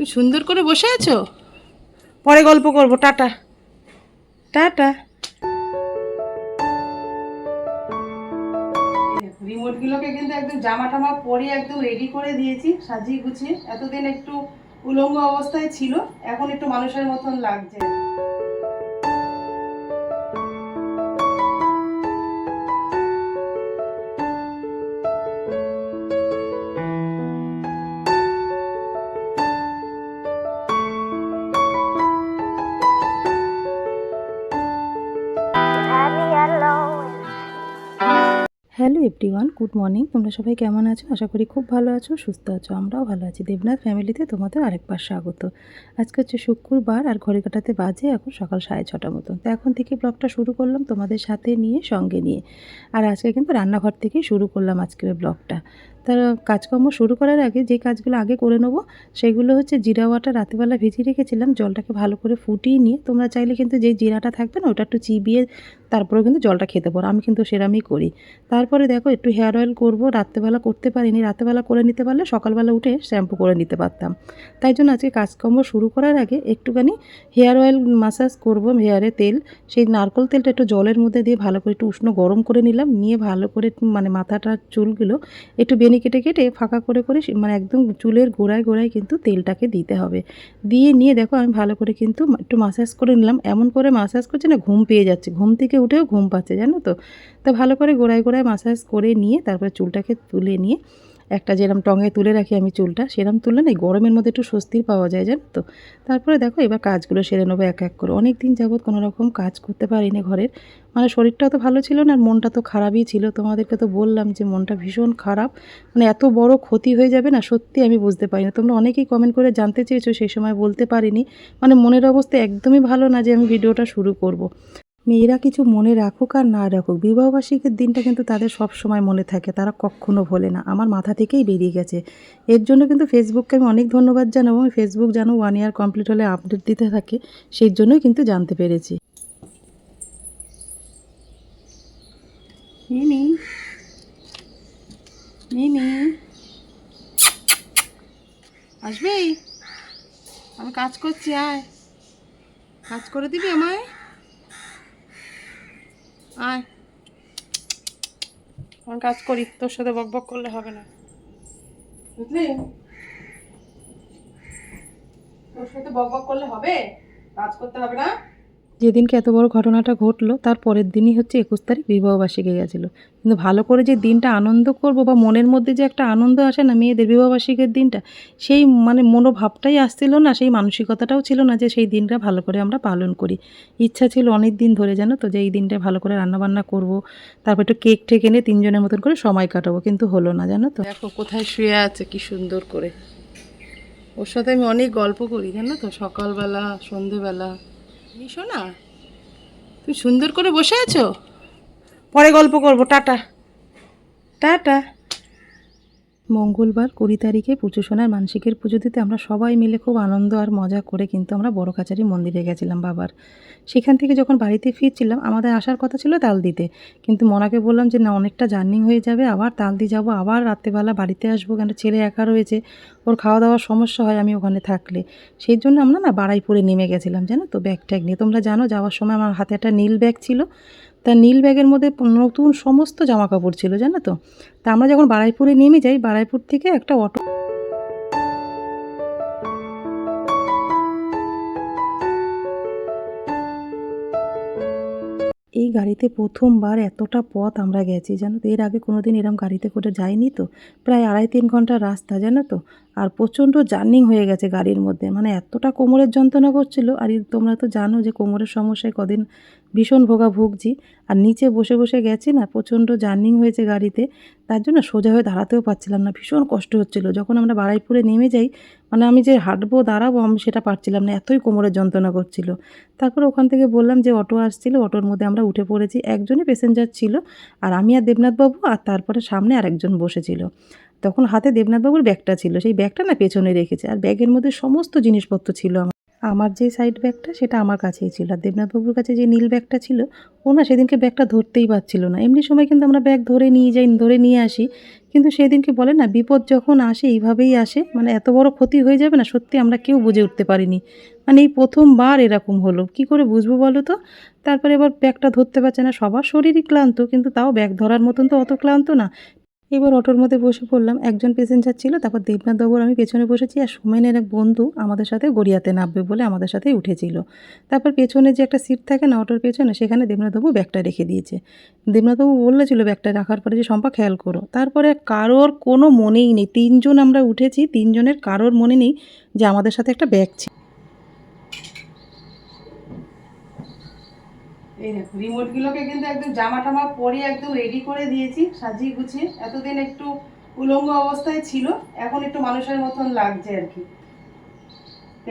তুমি সুন্দর করে বসে আছো? পরে গল্প করব টাটা। টাটা। রিমোটগুলোকে কিন্তু একদম জামা টামা পরে একদম রেডি করে দিয়েছি সাজিয়ে গুছিয়ে। এতদিন একটু উলঙ্গ অবস্থায় ছিল এখন একটু মানুষের মতন লাগছে। হ্যালো এভরিওয়ান গুড মর্নিং তোমরা সবাই কেমন আছো? আশা করি খুব ভালো আছো, সুস্থ আছো, আমরাও ভালো আছি। দেবনাথ ফ্যামিলিতে তোমাদের আরেকবার স্বাগত। আজকে হচ্ছে শুক্রবার আর ঘড়ি কাটাতে বাজে এখন সকাল সাড়ে ছটা মতো তো এখন থেকে ব্লগটা শুরু করলাম তোমাদের সাথে নিয়ে, সঙ্গে নিয়ে। আর আজকে কিন্তু রান্নাঘর থেকেই শুরু করলাম আজকের ব্লগটা। তার কাজকর্ম শুরু করার আগে যে কাজগুলো আগে করে নেব, সেগুলো হচ্ছে জিরা ওয়াটা রাতেবেলা ভিজিয়ে রেখেছিলাম, জলটাকে ভালো করে ফুটিয়ে নিয়ে। তোমরা চাইলে কিন্তু যে জিরাটা থাকবে না, ওটা একটু চিবিয়ে তারপরেও কিন্তু জলটা খেতে পারো। আমি কিন্তু সেরামই করি। তারপরে দেখো, একটু হেয়ার অয়েল করব। রাত্রেবেলা করতে পারিনি। রাত্রেবেলা করে নিতে পারলে সকালবেলা উঠে শ্যাম্পু করে নিতে পারতাম। তাই জন্য আজকে কাজকর্ম শুরু করার আগে একটুখানি হেয়ার অয়েল মাসাজ করব হেয়ারে তেল। সেই নারকল তেলটা একটু জলের মধ্যে দিয়ে ভালো করে একটু উষ্ণ গরম করে নিলাম। নিয়ে ভালো করে মানে মাথাটার চুলগুলো একটু বেনি কেটে কেটে ফাঁকা করে করে মানে একদম চুলের গোড়ায় গোড়ায় কিন্তু তেলটাকে দিতে হবে। দিয়ে নিয়ে দেখো, আমি ভালো করে কিন্তু একটু মাসাজ করে নিলাম। এমন করে মাসাজ করছে না, ঘুম পেয়ে যাচ্ছে। ঘুম থেকে উঠেও ঘুম পাচ্ছে, জানো তো? তা ভালো করে গোড়ায় গোড়ায় মাসাজ করে নিয়ে তারপরে চুলটাকে তুলে নিয়ে একটা যেরম টঙে তুলে রাখি আমি চুলটা, সেরম তুললে না গরমের মধ্যে একটু স্বস্তির পাওয়া যায় জানো তো? তারপরে দেখো এবার কাজগুলো সেরে নেব এক এক করে। অনেক দিন যাবৎ কোনো রকম কাজ করতে পারিনি ঘরের। মানে শরীরটাও তো ভালো ছিল না আর মনটা তো খারাপই ছিল। তোমাদেরকে তো বললাম যে মনটা ভীষণ খারাপ। মানে এত বড় ক্ষতি হয়ে যাবে না সত্যি আমি বুঝতে পারি না। তোমরা অনেকেই কমেন্ট করে জানতে চেয়েছো সেই সময় বলতে পারিনি। মানে মনের অবস্থা একদমই ভালো না যে আমি ভিডিওটা শুরু করব। মেয়েরা কিছু মনে রাখুক আর না রাখুক, বিবাহবার্ষিকীর দিনটা কিন্তু তাদের সব সময় মনে থাকে, তারা কখনো ভোলে না। আমার মাথা থেকেই বেরিয়ে গেছে। এর জন্য কিন্তু ফেসবুককে আমি অনেক ধন্যবাদ জানাব। আমি ফেসবুক জানো ওয়ান ইয়ার কমপ্লিট হলে আপডেট দিতে থাকে, সেই জন্যই কিন্তু জানতে পেরেছি। মিমি। মিমি। আসবি? আমি কাজ করছি, আয়। কাজ করে দিবি আমায়? আয়। আমি কাজ করি, তোর সাথে বক বক করলে হবে না। বুঝলি? তোর সাথে বক বক করলে হবে? কাজ করতে হবে না? যেদিনকে এত বড় ঘটনাটা ঘটলো, তার পরের দিনই হচ্ছে একুশ তারিখ বিবাহবার্ষিকী গেছিল। কিন্তু ভালো করে যে দিনটা আনন্দ করব বা মনের মধ্যে যে একটা আনন্দ আসে না মেয়েদের বিবাহবার্ষিকীর দিনটা, সেই মানে মনোভাবটাই আসছিল না, সেই মানসিকতাটাও ছিল না যে সেই দিনটা ভালো করে আমরা পালন করি। ইচ্ছা ছিল অনেক দিন ধরে জানো তো যে এই দিনটা ভালো করে রান্নাবান্না করব, তারপর একটু কেক ঠেক এনে তিনজনের মতন করে সময় কাটাবো, কিন্তু হলো না জানো তো। দেখো কোথায় শুয়ে আছে, কি সুন্দর করে। ওর সাথে আমি অনেক গল্প করি, জানো তো? সকালবেলা, সন্ধেবেলা নিশো না? তুমি সুন্দর করে বসে আছো? পরে গল্প করব টাটা। টাটা। মঙ্গলবার কুড়ি তারিখে পুজো সোনার মানসিকের পুজো দিতে আমরা সবাই মিলে খুব আনন্দ আর মজা করে কিন্তু আমরা বড় কাছারি মন্দিরে গেছিলাম বাবার। সেখান থেকে যখন বাড়িতে ফিরছিলাম, আমাদের আসার কথা ছিল তাল দিতে। কিন্তু মনাকে বললাম যে, না, অনেকটা জার্নি হয়ে যাবে, আবার তাল দিয়ে যাব, আবার রাত্রেবেলা বাড়িতে আসব, কেন ছেলে একা রয়েছে, ওর খাওয়া দাওয়ার সমস্যা হয়, আমি ওখানে থাকলে। সেই জন্য আমরা না বাড়াইপুরে নেমে গেছিলাম, জানো তো, ব্যাগ ট্যাগ নিয়ে। তোমরা জানো, যাওয়ার সময় আমার হাতে একটা নীল ব্যাগ ছিল তা নীল ব্যাগের মধ্যে নতুন সমস্ত জামা কাপড় ছিল, জানো তো? তা আমরা যখন বারাইপুরে নেমে যাই, বারাইপুর থেকে একটা অটো এই গাড়িতে প্রথমবার এতটা পথ আমরা গেছি, জানো তো? এর আগে কোনো দিন এরম গাড়িতে করে যাইনি তো? প্রায় আড়াই তিন ঘণ্টার রাস্তা, জানো তো? আর প্রচণ্ড জার্নিং হয়ে গেছে গাড়ির মধ্যে। মানে এতটা কোমরের যন্ত্রণা করছিল। আর তোমরা তো জানো যে কোমরের সমস্যায় কদিন ভীষণ ভোগা ভুগছি। আর নিচে বসে বসে গেছি না, প্রচণ্ড জার্নিং হয়েছে গাড়িতে। তার জন্য সোজা হয়ে দাঁড়াতেও পারছিলাম না। ভীষণ কষ্ট হচ্ছিল। যখন আমরা বাড়াইপুরে নেমে যাই মানে আমি যে হাঁটবো, দাঁড়াবো, আমি সেটা পারছিলাম না। এতই কোমরের যন্ত্রণা করছিল। তারপর ওখান থেকে বললাম যে অটো আসছিল, অটোর মধ্যে আমরা উঠে পড়েছি। একজনই প্যাসেঞ্জার ছিল। আর আমি আর দেবনাথবাবু আর তারপরে সামনে আরেকজন বসেছিল। তখন হাতে দেবনাথবাবুর ব্যাগটা ছিল, সেই ব্যাগটা না পেছনে রেখেছে আর ব্যাগের মধ্যে সমস্ত জিনিসপত্র ছিল আমার। আমার যে সাইড ব্যাগটা সেটা আমার কাছেই ছিল আর দেবনাথবাবুর কাছে যে নীল ব্যাগটা ছিল, ও না সেদিনকে ব্যাগটা ধরতেই পারছিল না। এমনি সময় কিন্তু আমরা ব্যাগ ধরে নিয়ে যাই, ধরে নিয়ে আসি। কিন্তু সেদিনকে বলে না, বিপদ যখন আসে এইভাবেই আসে মানে এত বড় ক্ষতি হয়ে যাবে না, সত্যি আমরা কেউ বুঝে উঠতে পারিনি। মানে এই প্রথমবার এরকম হলো। কি করে বুঝব বলো তো? তারপরে এবার ব্যাগটা ধরতে পারছে না, সবার শরীরই ক্লান্ত, কিন্তু তাও ব্যাগ ধরার মতন তো অত ক্লান্ত না। এবার অটোর মধ্যে বসে পড়লাম। একজন প্যাসেঞ্জার ছিল, তারপর দেবনাথ বাবুর আমি পেছনে বসেছি আর সুমেনের এক বন্ধু আমাদের সাথে গড়িয়াতে নামবে বলে আমাদের সাথেই উঠেছিল। তারপর পেছনে যে একটা সিট থাকে না অটোর পেছনে, সেখানে দেবনাথবাবু ব্যাগটা রেখে দিয়েছে। দেবনাথবাবু বলেছিল ব্যাগটা রাখার পরে যে সম্পা খেয়াল করো। তারপরে কারোর কোনো মনেই নেই। তিনজন আমরা উঠেছি, তিনজনের কারোর মনে নেই যে আমাদের সাথে একটা ব্যাগ ছিল। এই দেখো রিমোটগুলোকে কিন্তু একদম জামা টামা পরিয়ে একদম রেডি করে দিয়েছি, সাজিয়ে গুছিয়ে। এতদিন একটু উলঙ্গ অবস্থায় ছিল, এখন একটু মানুষের মতন লাগছে আর কি।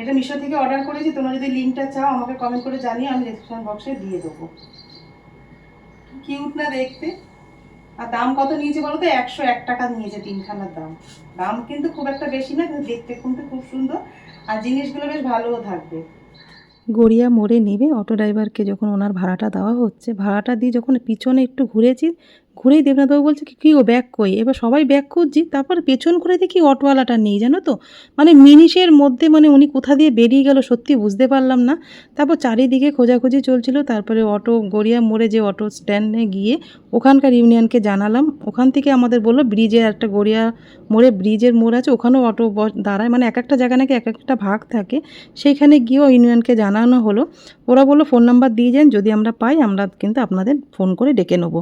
এটা মিশো থেকে অর্ডার করেছি, তোমরা যদি লিঙ্কটা চাও, আমাকে কমেন্ট করে জানিয়ে আমি ডেসক্রিপশন বক্সে দিয়ে দেবো। কিউট না দেখতে। আর দাম কত নিয়েছে বলো তো? একশো এক টাকা নিয়েছে তিনখানার দাম। দাম কিন্তু খুব একটা বেশি না, কিন্তু দেখতে কিন্তু খুব সুন্দর। আর জিনিসগুলো বেশ ভালোও থাকবে। গড়িয়া মোড়ে নেবে অটো ড্রাইভারকে যখন ওনার ভাড়াটা দেওয়া হচ্ছে, ভাড়াটা দিয়ে যখন পিছনে একটু ঘুরেছি ঘুরেই দেবনাথবাবু বলছে কি, কী ও ব্যাগ কই? এবার সবাই ব্যাগ খুঁজছি, তারপর পেছন করে দেখি অটোওয়ালাটা নেই, জানো তো? মানে মিনিশের মধ্যে মানে উনি কোথা দিয়ে বেরিয়ে গেল সত্যি বুঝতে পারলাম না। তারপর চারিদিকে খোঁজাখুঁজি চলছিল, তারপরে অটো, গড়িয়া মোড়ে যে অটো স্ট্যান্ডে গিয়ে ওখানকার ইউনিয়নকে জানালাম। ওখান থেকে আমাদের বলল ব্রিজের একটা গড়িয়া মোড়ে ব্রিজের মোড় আছে, ওখানেও অটো দাঁড়ায়। মানে এক একটা জায়গা নাকি এক একটা ভাগ থাকে। সেইখানে গিয়েও ইউনিয়নকে জানানো হলো। ওরা বলল ফোন নাম্বার দিয়ে যান, যদি আমরা পাই, আমরা কিন্তু আপনাদের ফোন করে ডেকে নেব।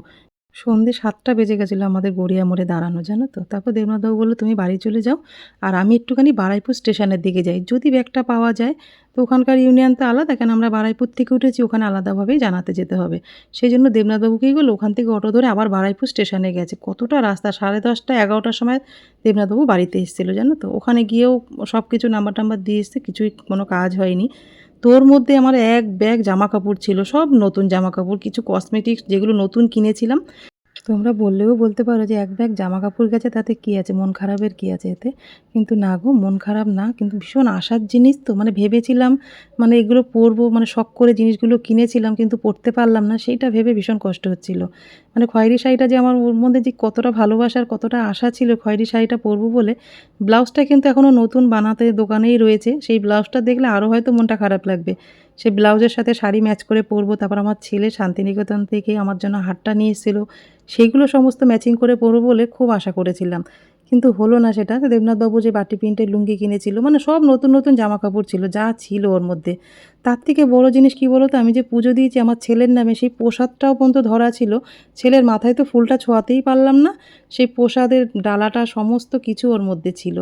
সন্ধে সাতটা বেজে গেছিল আমাদের গড়িয়া মোড়ে দাঁড়ানো, জানো তো? তারপর দেবনাথবাবু বলল, তুমি বাড়ি চলে যাও আর আমি একটুখানি বারাইপুর স্টেশনের দিকে যাই। যদি ব্যাগটা পাওয়া যায়, তো ওখানকার ইউনিয়ন তো আলাদা, কেন আমরা বারাইপুর থেকে উঠেছি, ওখানে আলাদাভাবেই জানাতে যেতে হবে। সেই জন্য দেবনাথবাবু কী ওখান থেকে অটো ধরে আবার বারাইপুর স্টেশনে গেছে। কতটা রাস্তা, সাড়ে দশটা, এগারোটার সময় দেবনাথবাবু বাড়িতে এসেছিল, জানো তো? ওখানে গিয়েও সব কিছু নাম্বার টাম্বার দিয়ে এসছে, কিছুই কোনো কাজ হয়নি। তোর মধ্যে আমার এক ব্যাগ জামা কাপড় ছিল, সব নতুন জামা কাপড় কিছু কসমেটিক্স যেগুলো নতুন কিনেছিলাম। তোমরা বললেও বলতে পারো যে এক ব্যাগ জামা কাপড় গেছে, তাতে কী আছে? মন খারাপের কী আছে এতে? কিন্তু না গো, মন খারাপ না, কিন্তু ভীষণ আশার জিনিস তো। মানে ভেবেছিলাম মানে এগুলো পরবো মানে শখ করে জিনিসগুলো কিনেছিলাম, কিন্তু পরতে পারলাম না, সেইটা ভেবে ভীষণ কষ্ট হচ্ছিল। মানে খয়েরি শাড়িটা যে আমার ওর মধ্যে যে কতটা ভালোবাসার, কতটা আশা ছিল খয়েরি শাড়িটা পরবো বলে, ব্লাউজটা কিন্তু এখনও নতুন বানাতে দোকানেই রয়েছে। সেই ব্লাউজটা দেখলে আরও হয়তো মনটা খারাপ লাগবে। সেই ব্লাউজের সাথে শাড়ি ম্যাচ করে পরবো, তারপর আমার ছেলে শান্তিনিকেতন থেকে আমার জন্য হারটা নিয়ে এসেছিল সেইগুলো সমস্ত ম্যাচিং করে পরবো বলে খুব আশা করেছিলাম। কিন্তু হলো না সেটা, দেবনাথবাবু যে বাটি প্রিন্টের লুঙ্গি কিনেছিল মানে সব নতুন নতুন জামা কাপড় ছিল, যা ছিল ওর মধ্যে। তার থেকে বড় জিনিস কি বলো তো আমি যে পুজো দিয়েছি আমার ছেলের নামে, সেই প্রসাদটাও পর্যন্ত ধরা ছিল। ছেলের মাথায় তো ফুলটা ছোঁয়াতেই পারলাম না, সেই প্রসাদের ডালাটা সমস্ত কিছু ওর মধ্যে ছিল।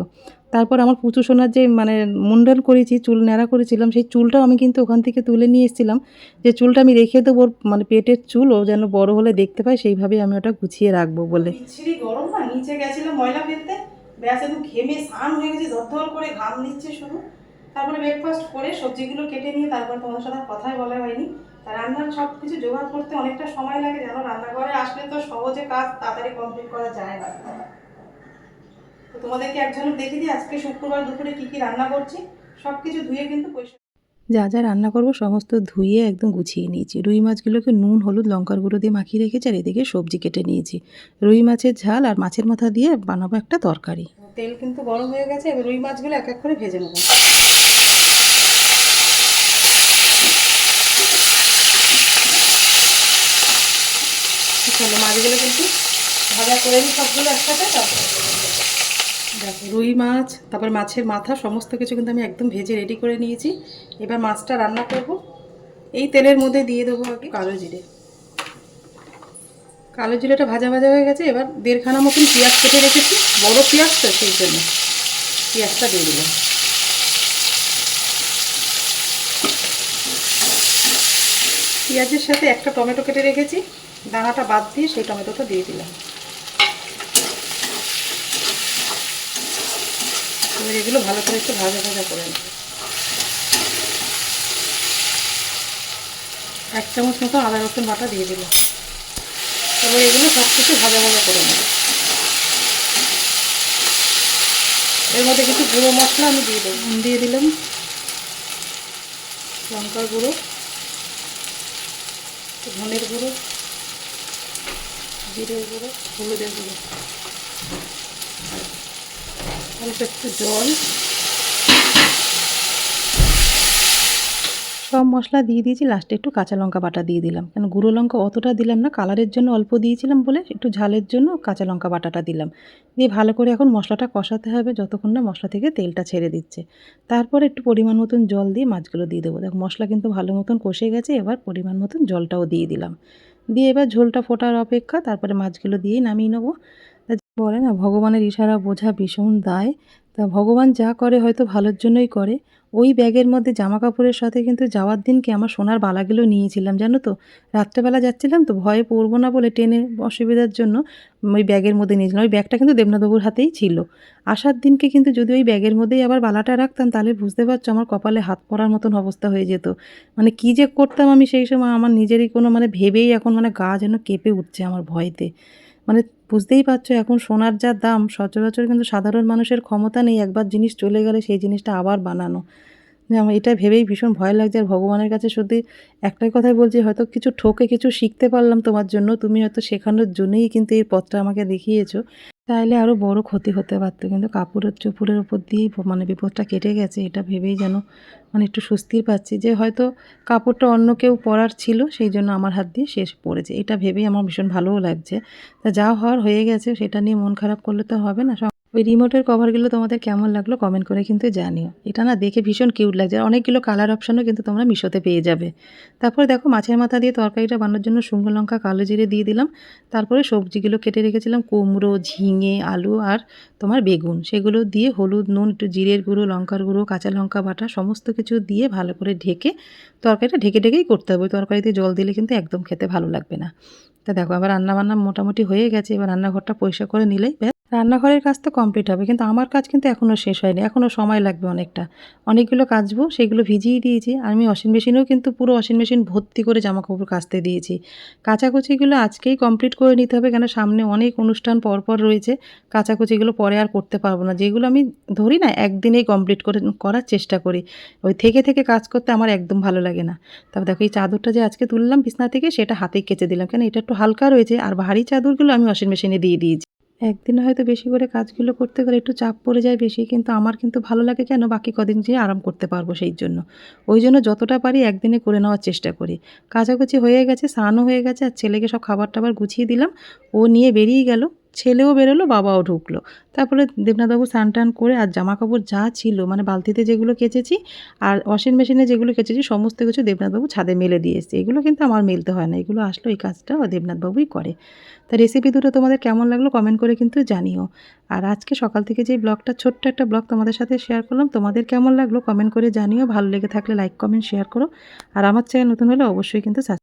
তারপর আমার পুচু সোনার যে মানে মুন্ডল করেছি, চুল ন্যাড়া করেছিলাম, সেই চুলটাও আমি কিন্তু ওখান থেকে তুলে নিয়ে এসেছিলাম। যে চুলটা আমি রেখে দেবো মানে পেটের চুল, ও যেন বড় হলে দেখতে পায়, সেইভাবেই আমি ওটা গুছিয়ে রাখব বলে। গরম না নিচে ময়লা ফেলতে। ব্যাস ঘেমে স্নান হয়ে গেছে ধর করে ঘাম শুধু। তারপরে ব্রেকফাস্ট করে সবজিগুলো কেটে নিয়ে তোমাদের সাথে কথাই বলা হয়নি। রান্নার সব কিছু জোগাড় করতে অনেকটা সময় লাগে রান্নাঘরে আসলে তো সহজে কাজ তাড়াতাড়ি কমপ্লিট করা যায় না। তোমাদেরকে এক ঝলক দেখিয়ে দিই আজকে শুক্রবার দুপুরে কি কি রান্না করছি সব কিছু ধুয়ে কিন্তু পরিষ্কার যা যা রান্না করব সমস্ত ধুয়ে একদম গুছিয়ে নিয়েছি। রুই মাছগুলোকে নুন হলুদ লঙ্কার গুঁড়ো দিয়ে মাখিয়ে রেখেছি আর এদিকে সবজি কেটে নিয়েছি। রুই মাছের ঝাল আর মাছের মাথা দিয়ে বানাবো একটা তরকারি। তেল কিন্তু গরম হয়ে গেছে এবার রুই মাছগুলো এক এক করে ভেজে নেব। চলো মাছগুলো কিন্তু ভাজা করে নিই সবগুলো একসাথে তারপর দেখো, রুই মাছ, তারপর মাছের মাথা, সমস্ত কিছু কিন্তু আমি একদম ভেজে রেডি করে নিয়েছি। এবার মাছটা রান্না করব। এই তেলের মধ্যে দিয়ে দেবো আগে কালো জিরে। কালো জিরেটা ভাজা ভাজা হয়ে গেছে, এবার দেড়খানা মতন পেঁয়াজ কেটে রেখেছি, বড় পেঁয়াজ তো সেই জন্য। পেঁয়াজটা দিয়ে দিলাম পেঁয়াজের সাথে একটা টমেটো কেটে রেখেছি, দানাটা বাদ দিয়ে সেই টমেটোটা দিয়ে দিলাম। এবার এগুলো ভালো করে একটু ভাজা ভাজা করে নেব। এক চামচ মতো আদা রসুন বাটা দিয়ে দিলাম। এবার এগুলো সব কিছু ভাজা ভাজা করে নেব। এর মধ্যে কিছু গুঁড়ো মশলা আমি দিয়ে দেবো। দিয়ে দিলাম। লঙ্কার গুঁড়ো, ধনের গুঁড়ো, জিরের গুঁড়ো, হলুদের গুঁড়ো। অল্প একটু জল। সব মশলা দিয়ে দিয়েছি লাস্টে একটু কাঁচা লঙ্কা বাটা দিয়ে দিলাম। কেন গুঁড়ো লঙ্কা অতটা দিলাম না, কালারের জন্য অল্প দিয়েছিলাম বলে একটু ঝালের জন্য কাঁচা লঙ্কা বাটাটা দিলাম। দিয়ে ভালো করে এখন মশলাটা কষাতে হবে যতক্ষণ না মশলা থেকে তেলটা ছেড়ে দিচ্ছে। তারপর একটু পরিমাণ মতন জল দিয়ে মাছগুলো দিয়ে দেবো। দেখ মশলা কিন্তু ভালো মতন কষে গেছে, এবার পরিমাণ মতন জলটাও দিয়ে দিলাম। দিয়ে এবার ঝোলটা ফোটার অপেক্ষা তারপরে মাছগুলো দিয়েই নামিয়ে নেব। বলে না, ভগবানের ইশারা বোঝা ভীষণ দায়। তা ভগবান যা করে হয়তো ভালোর জন্যই করে। ওই ব্যাগের মধ্যে জামা কাপড়ের সাথে কিন্তু যাওয়ার দিনকে আমার সোনার বালাগুলো নিয়েছিলাম, জানো তো? রাত্রেবেলা যাচ্ছিলাম তো ভয়ে পড়ব না বলে ট্রেনে অসুবিধার জন্য ওই ব্যাগের মধ্যে নিয়েছিলাম। ওই ব্যাগটা কিন্তু দেবনাথবাবুর হাতেই ছিল। আসার দিনকে কিন্তু যদি ওই ব্যাগের মধ্যেই আবার বালাটা রাখতাম, তাহলে বুঝতে পারছ আমার কপালে হাত পড়ার মতন অবস্থা হয়ে যেত। মানে কী যে করতাম আমি সেই সময়, আমার নিজেরই কোনো মানে ভেবেই এখন মানে গা যেন কেঁপে উঠছে আমার ভয়তে। মানে বুঝতেই পারছ, এখন সোনার যা দাম, সচরাচর কিন্তু সাধারণ মানুষের ক্ষমতা নেই একবার জিনিস চলে গেলে সেই জিনিসটা আবার বানানো। আমার এটা ভেবেই ভীষণ ভয় লাগছে, আর ভগবানের কাছে সত্যি একটাই কথাই বলছি, হয়তো কিছু ঠোকে কিছু শিখতে পারলাম তোমার জন্য, তুমি হয়তো শেখানোর জন্যই কিন্তু এই পথটা আমাকে দেখিয়েছো। তাইলে আরও বড় ক্ষতি হতে পারত। কিন্তু কাপড়ের চোপড়ের উপর দিয়েই মানে বিপদটা কেটে গেছে, এটা ভেবেই যেন মানে একটু স্বস্তির পাচ্ছি যে হয়তো কাপড়টা অন্য কেউ পরার ছিল, সেই জন্য আমার হাত দিয়ে শেষ পড়েছে। এটা ভেবেই আমার ভীষণ ভালোও লাগছে। তা যা হওয়ার হয়ে গেছে, সেটা নিয়ে মন খারাপ করলে তো হবে না। ওই রিমোটের কভারগুলো তোমাদের কেমন লাগল কমেন্ট করে কিন্তু জানিও। এটা না দেখে ভীষণ কিউট লাগছে। অনেকগুলো কালার অপশানও কিন্তু তোমরা মিশোতে পেয়ে যাবে। তারপরে দেখো মাছের মাথা দিয়ে তরকারিটা বানানোর জন্য শুকনো লঙ্কা, কালো জিরে দিয়ে দিলাম। তারপরে সবজিগুলো কেটে রেখেছিলাম, কুমড়ো, ঝিঙে, আলু আর তোমার বেগুন। সেগুলো দিয়ে হলুদ, নুন, একটু জিরের গুঁড়ো, লঙ্কার গুঁড়ো, কাঁচা লঙ্কা বাটা, সমস্ত কিছু দিয়ে ভালো করে ঢেকে তরকারিটা ঢেকে ঢেকেই করতে হবে। তরকারিতে জল দিলে কিন্তু একদম খেতে ভালো লাগবে না। তা দেখো, আবার রান্না বান্না মোটামুটি হয়ে গেছে। এবার রান্নাঘরটা পরিষ্কার করে নিলেই রান্নাঘরের কাজ তো কমপ্লিট হবে, কিন্তু আমার কাজ কিন্তু এখনও শেষ হয়নি এখনও সময় লাগবে অনেকটা। অনেকগুলো কাচবো, সেগুলো ভিজিয়ে দিয়েছি আমি ওয়াশিং মেশিনেও কিন্তু পুরো ওয়াশিং মেশিন ভর্তি করে জামা কাপড় কাচতে দিয়েছি। কাচাকুচিগুলো আজকেই কমপ্লিট করে নিতে হবে, কেন সামনে অনেক অনুষ্ঠান পরপর রয়েছে, কাচাকুচিগুলো পরে আর করতে পারব না। যেগুলো আমি ধরি না, একদিনেই কমপ্লিট করে করার চেষ্টা করি। ওই থেকে থেকে কাজ করতে আমার একদম ভালো লাগে না। তারপর দেখো, এই চাদরটা যে আজকে তুললাম বিছনা থেকে, সেটা হাতেই কেচে দিলাম, কেন এটা একটু হালকা রয়েছে, আর ভারী চাদরগুলো আমি ওয়াশিং মেশিনে দিয়ে দিয়েছি। একদিনে হয়তো বেশি করে কাজগুলো করতে গেলে একটু চাপ পড়ে যায় বেশি, কিন্তু আমার কিন্তু ভালো লাগে কেন? বাকি কদিন যেয়ে আরাম করতে পারব সেই জন্য। ওই জন্য যতটা পারি একদিনে করে নেওয়ার চেষ্টা করি। কাচাকুচি হয়ে গেছে, স্নানও হয়ে গেছে, আর ছেলেকে সব খাবার টাবার গুছিয়ে দিলাম। ও নিয়ে বেরিয়ে গেল। ছেলেও বেরোলো, বাবাও ঢুকলো। তারপরে দেবনাথবাবু স্নান টান করে আর জামা কাপড় যা ছিল মানে বালতিতে যেগুলো কেচেছি আর ওয়াশিং মেশিনে যেগুলো কেচেছি, সমস্ত কিছু দেবনাথবাবু ছাদে মেলে দিয়ে এসছে। এগুলো কিন্তু আমার মেলতে হয় না, এগুলো আসলো এই কাজটা দেবনাথবাবুই করে। তা রেসিপি দুটো তোমাদের কেমন লাগল কমেন্ট করে কিন্তু জানিও। আর আজকে সকাল থেকে যে ব্লগটা, ছোট্ট একটা ব্লগ তোমাদের সাথে শেয়ার করলাম, তোমাদের কেমন লাগল কমেন্ট করে জানিও। ভালো লেগে থাকলে লাইক কমেন্ট শেয়ার করো। আর আমার চ্যানেল নতুন হলে অবশ্যই কিন্তু